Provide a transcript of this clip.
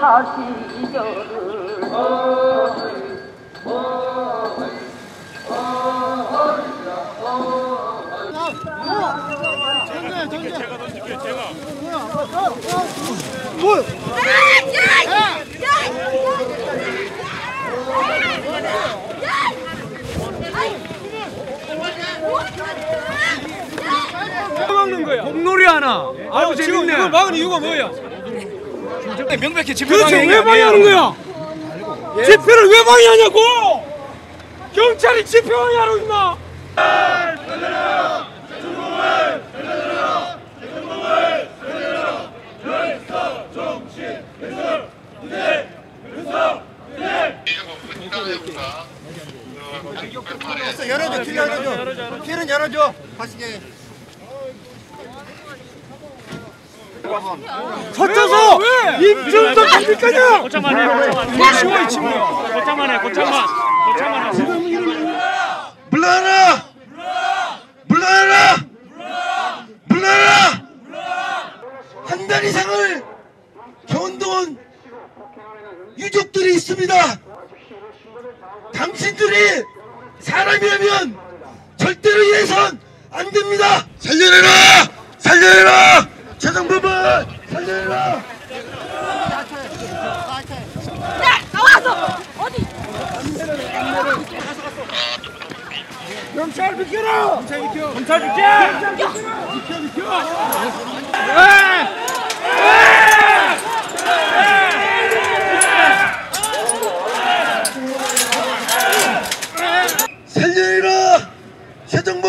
시절을 거야. 공놀이 하나. 아유 지금 재밌네. 이걸 막은 이유가 뭐야? 명백히 도대체 왜 방해하는 거야? 집회를 왜 방해하냐고! 경찰이 집회 방해하고 있나? 열어줘, 길 열어줘. 길은 열어줘. 가시게. 거쳐서 입증도 됩니까냐? 고창만 해, 고창만. 쉬워 이 친구. 고창만 해, 고창만. 고창만 해. 불러라! 불러라! 불러라! 한 달 이상을 견뎌온 유족들이 있습니다. 당신들이 사람이라면 절대로 이래선 안 됩니다. 살려내라! 살려내라! 재정부 만들라 야 나와서 어디 경찰 비켜라 경찰 비켜 경찰 비켜 살려라 세정